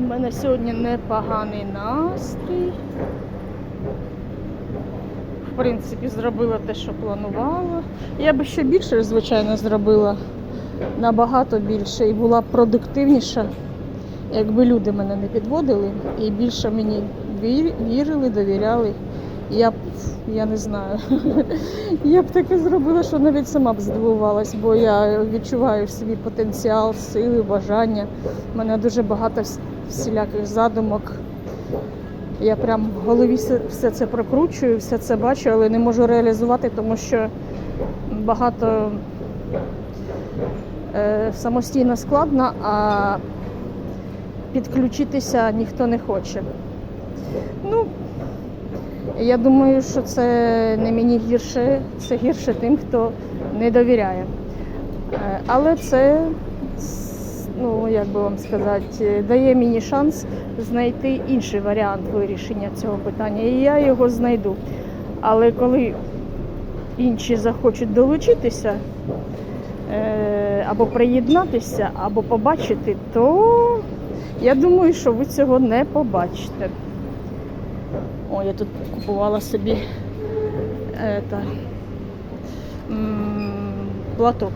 У мене сьогодні непоганий настрій. В принципі, зробила те, що планувала. Я би ще більше, звичайно, зробила. Набагато більше і була б продуктивніша, якби люди мене не підводили і більше мені вірили, довіряли. Я б, я не знаю, я б таке зробила, що навіть сама б здивувалась, бо я відчуваю свій потенціал, сили, бажання. У мене дуже багато всіляких задумок. Я прям в голові все- це прокручую, все це бачу, але не можу реалізувати, тому що багато е, самостійно складно, а підключитися ніхто не хоче. Ну, я думаю, що це не мені гірше, це гірше тим, хто не довіряє. Е, Але це, ну як би вам сказати, дає мені шанс знайти інший варіант вирішення цього питання. І я його знайду. Але коли інші захочуть долучитися е, або приєднатися, або побачити, то я думаю, що ви цього не побачите. О, я тут купувала собі е, та, м, платок